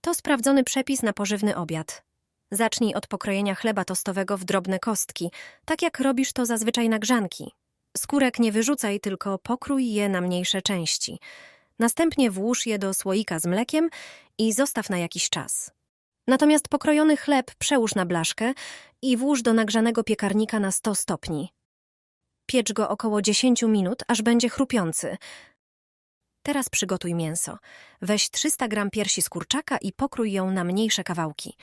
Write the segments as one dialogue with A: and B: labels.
A: To sprawdzony przepis na pożywny obiad. Zacznij od pokrojenia chleba tostowego w drobne kostki, tak jak robisz to zazwyczaj na grzanki. Skórek nie wyrzucaj, tylko pokrój je na mniejsze części. Następnie włóż je do słoika z mlekiem i zostaw na jakiś czas. Natomiast pokrojony chleb przełóż na blaszkę i włóż do nagrzanego piekarnika na 100 stopni. Piecz go około 10 minut, aż będzie chrupiący. Teraz przygotuj mięso. Weź 300 gram piersi z kurczaka i pokrój ją na mniejsze kawałki.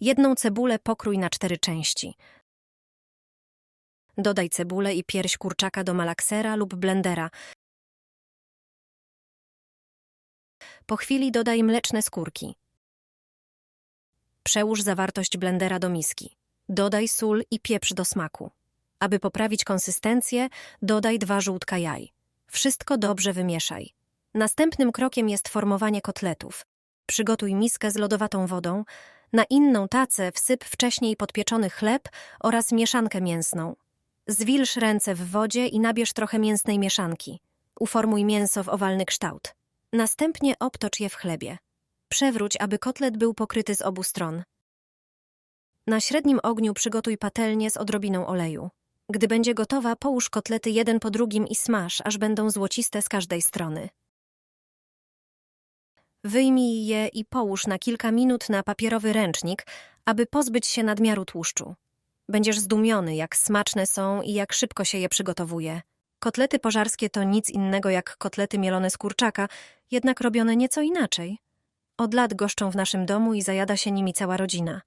A: Jedną cebulę pokrój na cztery części. Dodaj cebulę i pierś kurczaka do malaksera lub blendera. Po chwili dodaj mleczne skórki. Przełóż zawartość blendera do miski. Dodaj sól i pieprz do smaku. Aby poprawić konsystencję, dodaj dwa żółtka jaj. Wszystko dobrze wymieszaj. Następnym krokiem jest formowanie kotletów. Przygotuj miskę z lodowatą wodą. Na inną tacę wsyp wcześniej podpieczony chleb oraz mieszankę mięsną. Zwilż ręce w wodzie i nabierz trochę mięsnej mieszanki. Uformuj mięso w owalny kształt. Następnie obtocz je w chlebie. Przewróć, aby kotlet był pokryty z obu stron. Na średnim ogniu przygotuj patelnię z odrobiną oleju. Gdy będzie gotowa, połóż kotlety jeden po drugim i smaż, aż będą złociste z każdej strony. Wyjmij je i połóż na kilka minut na papierowy ręcznik, aby pozbyć się nadmiaru tłuszczu. Będziesz zdumiony, jak smaczne są i jak szybko się je przygotowuje. Kotlety pożarskie to nic innego jak kotlety mielone z kurczaka, jednak robione nieco inaczej. Od lat goszczą w naszym domu i zajada się nimi cała rodzina.